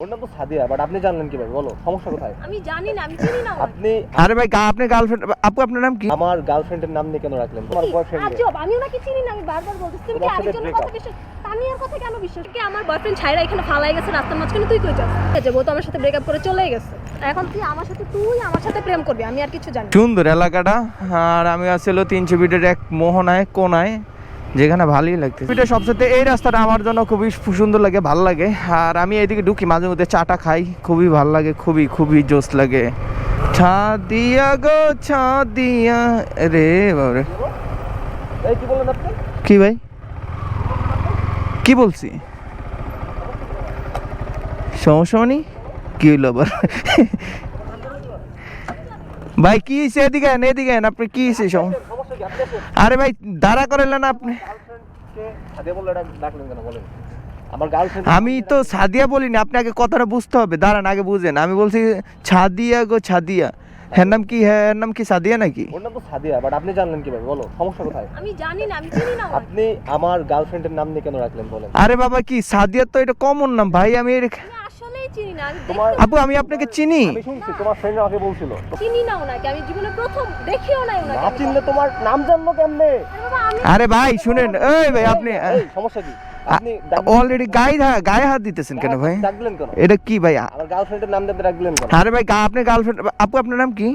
ওর নাম তো সাদিয়া বাট আপনি জানলেন কীভাবে? বলো সমস্যা কোথায়? আমি জানি না আমি চিনি না আপনি আরে ভাই গা- আপনার গার্লফ্রেন্ড আপু আপনার নাম কি? আমার গার্লফ্রেন্ডের নাম নিয়ে কেন রাখলেন? তোমার বয়ফ্রেন্ড আজব আমি ওনাকে চিনি না আমি বারবার বলতেছি তুমি কি আরেকজনের কথা। বিশ্বাস তানিয়ার কথা কেন বিশ্বাস? কি আমার বয়ফ্রেন্ড ছাইরা এখানে ফালাই গেছে রাস্তার মাঝখানে? তুই কই যাস? ঠিক আছে, বউ তো আমার সাথে ব্রেকআপ করে চলে গেছে। এখন তুই আমার সাথে তুই আমার সাথে প্রেম করবি আমি আর কিছু জানি সুন্দর এলাকাটা। আর আমি আসলে তিনশো ফিটের এক মোহনায় কোনায়। যেখানে ভালোই লাগছে এটা সবসাথে এই রাস্তাটা আমার জন্য খুবই সুন্দর লাগে ভালো লাগে। আর আমি এইদিকে ঢুকি মাঝে মধ্যে চাটা খাই। খুবই ভালো লাগে খুবই খুবই জোস লাগে। ছা দিয়া গো ছা দিয়া। রে বাবরে। এই কি বললেন আপনি? কি ভাই? কি বলছি? সমস্যা মানে? কি হইল আবার? ভাই কি হয়েছে এদিকে এদিকে আপনি কি হয়েছে সমস্যা আরে ভাই দাঁড়া করালেন আপনি। গার্লফ্রেন্ডকে সাদিয়া বলে ডাক- ডাকলেন কেন বলেন আমার গার্লফ্রেন্ড আমি তো সাদিয়া বলিনি আপনাকে কথাটা বুঝতে হবে। দাঁড়ান আগে বুঝেন। আমি বলছি ছাদিয়া গো ছাদিয়া। হ্যাঁ নাম কি হ্যাঁ নাম কি সাদিয়া নাকি? ওর নাম তো সাদিয়া বাট আপনি জানলেন কীভাবে? বলো সমস্যা কোথায়? আমি জানি না আমি চিনি না আপনি আমার গার্লফ্রেন্ডের নাম নিয়ে কেন রাখলেন বলেন। আরে বাবা কি? সাদিয়া তো এটা কমন নাম। ভাই আমি চিনি না আমি আপু আমি আপনাকে চিনি। আমি শুনছি তোমার ফ্রেন্ড আমাকে বলছিল। চিনি না ওনাকে আমি জীবনে প্রথম দেখিও নাই ওনাকে। না চিনলে তোমার নাম জানব কেমনে? আরে ভাই শুনেন এই ভাই আপনি সমস্যা কি? অলরেডি গায়ে গায়ে হাত দিতেছেন কেন ভাই? এটা কি ভাই? আমার গার্লফ্রেন্ডের নাম দিয়ে ডাকলেন কেন? আরে ভাই আপনার গার্লফ্রেন্ড আপু আপনার নাম কি?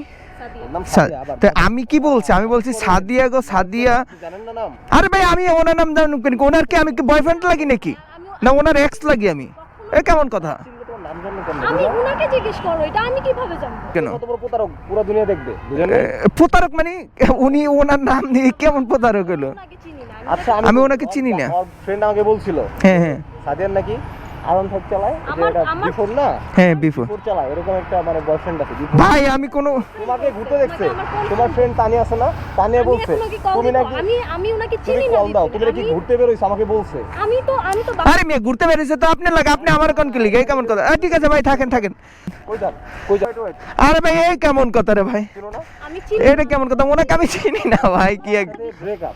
আমি কি বলছি? আমি বলছি সাদিয়া। গো সাদিয়া। কি জানেন না নাম? আরে ভাই আমি ওনার নাম জানুন কেন? ওনার কি আমি কি বয়ফ্রেন্ড লাগি নাকি? না ওনার এক্স লাগি আমি? এ কেমন কথা? আমি ওনাকে জিজ্ঞেস করো এটা আমি কীভাবে জানব? কেন? কত বড় প্রতারক? পুরো দুনিয়া দেখবে। প্রতারক মানে উনি ওনার নাম দিয়ে কেমন প্রতারক হলো? চিনি না আচ্ছা আমি ওনাকে চিনি না। ফ্রেন্ড আমাকে বলছিল। হ্যাঁ হ্যাঁ। সাদিয়ার নাকি? আরন ফাইভ চালায়। এটা বিফোর না? হ্যাঁ বিফোর। বিফোর চালায় এরকম একটা মানে বয়ফ্রেন্ড আছে ভাই আমি কোনো তোমাকে ঘুরতে দেখছে? তোমার ফ্রেন্ড তানিয়া আছে না? তানিয়া বলছে তুমি নাকি আমি আমি ওনাকে চিনি না কল দাও তুমি নাকি ঘুরতে বেরোইছো আমাকে বলছে। আমি তো আমি তো আরে মেয়ে ঘুরতে বেরিয়েছে তো আপনি লাগে আপনি আমার কোন কিলিগে এই কেমন কথা? ঠিক আছে ভাই থাকেন থাকেন। কই যান? কই যান? আরে ভাই এই কেমন কথা রে ভাই? চিনো আমি চিনি এটা কেমন কথা? ওনাকে আমি চিনি না ভাই কি এক ব্রেকআপ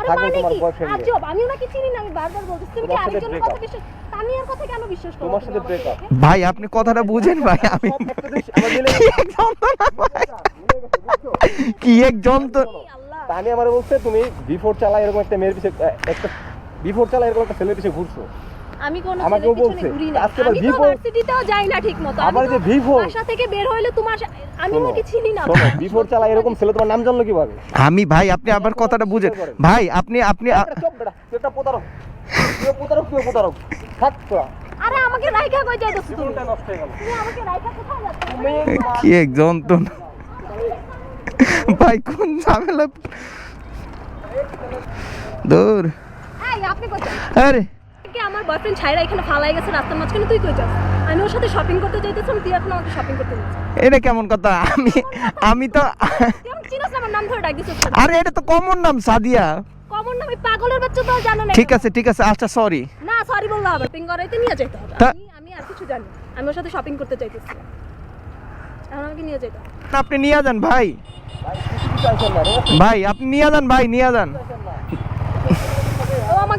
আরে মানে তোমার কি? আজব আমি ওনাকে চিনি না আমি বারবার বলতেছি তুমি কি সাথে আরেকজনের কথা বিশ্বাস তানিয়ার কথা কেন বিশ্বাস করো তোমার সাথে আমাকে? break up। দেখে? ভাই আপনি কথাটা বুঝেন ভাই আমি কি এক যন্ত্রণা তানি আমার বলছে তুমি বিফোর চালা এরকম একটা মেয়ের পিছে একটা বিফোর চালা এরকম একটা ছেলের পিছে ঘুরছো। আমি কোন আমাকেও বলছে। আজকে আবার যাই না ঠিকমতো। আবার যে। বাসা থেকে বের হইলে তোমার আমি চিনি না। চালা এরকম ছেলে তোমার নাম জানলো কীভাবে? আমি ভাই আপনি আবার কথাটা বুঝেন। ভাই আপনি আপনি আ- একটা চুপ বেটা তুই প্রতারক। তুই প্রতারক তুই প্রতারক। থাক তোরা। আরে আমাকে রাইখা কই যাইতেছ তুমি? জীবনটা নষ্ট গেল। তুমি আমাকে রাইখা কোথায় যাচ্ছ? কি এক যন্ত্রণা। ভাই কোন ঝামেলা? দূর। আরে কি আমার বয়ফ্রেন্ড ছাইরা এখানে ফালাই গেছে রাস্তার মাঝখানে তুই কই যাস? আমি ওর সাথে শপিং করতে যাইতেছিলাম তুই এখন আমাকে শপিং করতে যাচ্ছিস এটা কেমন কথা? আমি আমি তো চিনিস আমার নাম ধরে ডাক দিছিস আরে এটা তো কমন নাম সাদিয়া। কমন নাম পাগলের বাচ্চা তো জানো না ঠিক আছে ঠিক আছে আচ্ছা সরি না সরি বললে হবে শপিং করাইতে নিয়ে যেতে হবে। আমি আমি আর কিছু জানি আমি ওর সাথে শপিং করতে চাইতেছিলাম এখন আমাকে নিয়ে যেতে হবে। আপনি নিয়ে যান ভাই? ভাই আপনি নিয়ে যান ভাই নিয়ে যান।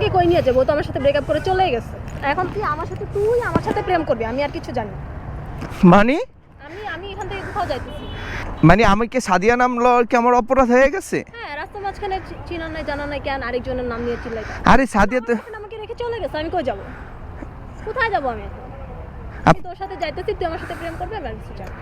আমাকে কই নিয়ে যাব তো আমার সাথে ব্রেকআপ করে চলে গেছে। এখন তুই আমার সাথে তুই আমার সাথে প্রেম করবি আমি আর কিছু জানি মানে? আমি আমি এখান থেকে কোথাও যাইতেছি মানে আমি কি সাদিয়া নাম লওয়ার কি আমার অপরাধ হয়ে গেছে? হ্যাঁ রাস্তার মাঝখানে চিনা নাই জানা নাই কেন আরেকজনের নাম নিয়ে চিল্লাই আরে সাদিয়া তো আমাকে রেখে চলে গেছে আমি কই যাব? কোথায় যাব আমি আমি তোর সাথে যাইতেছি তুই আমার সাথে প্রেম করবি আমি কিছু জানি।